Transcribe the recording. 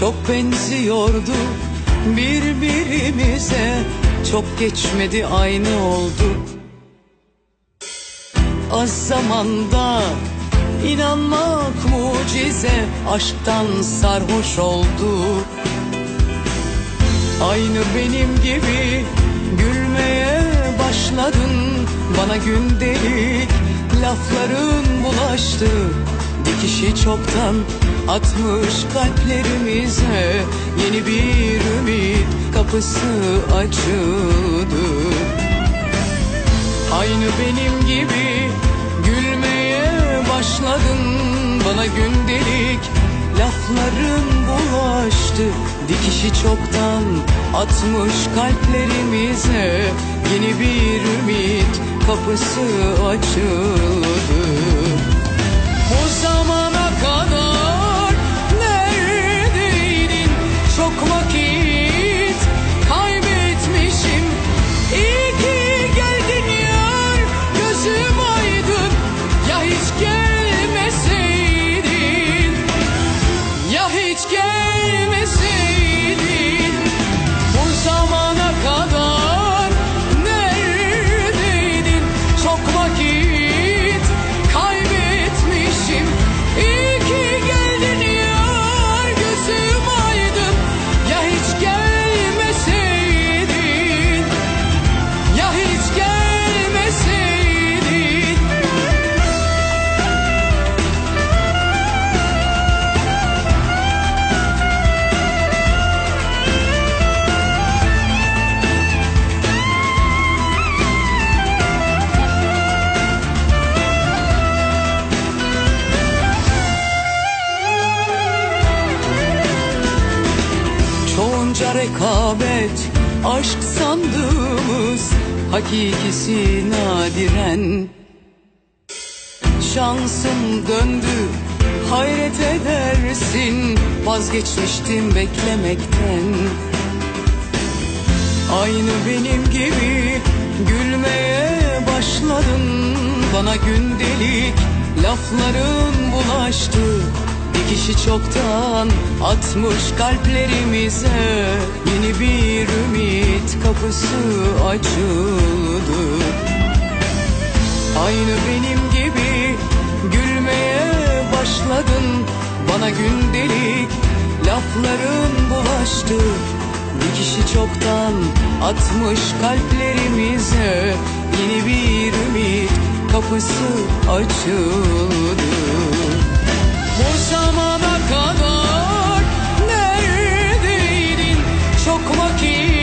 Çok benziyordu birbirimize. Çok geçmedi aynı oldu. Az zamanda inanmak mucize Aşktan sarhoş oldu. Aynı benim gibi gülmeye başladın. Bana gündelik lafların bulaştı Dikişi çoktan atmış kalplerimize. Yeni bir ümit kapısı açıldı. Aynı benim gibi gülmeye başladın. Bana gündelik lafların bulaştı. Dikişi çoktan atmış kalplerimize. Yeni bir ümit kapısı açıldı Bu zamana kadar neredeydin? Çok vakit kaybetmişim. İyi geldin yar gözüm aydın. Ya hiç gelmeseydin. Ya hiç gelmeseydin Çoğunca rekabet aşk sandığımız Hakikisi nadiren Şansım döndü hayret edersin Vazgeçmiştim beklemekten. Aynı benim gibi gülmeye başladın Bana gündelik lafların bulaştı. Dikişi çoktan atmış kalplerimize kapısı açıldı. Aynı benim gibi gülmeye başladın. Bana gündelik lafların bulaştı. Bir kişi çoktan atmış kalplerimize. Yeni bir ümit kapısı açıldı. Bu zamana kadar neredeydin? Çok vakit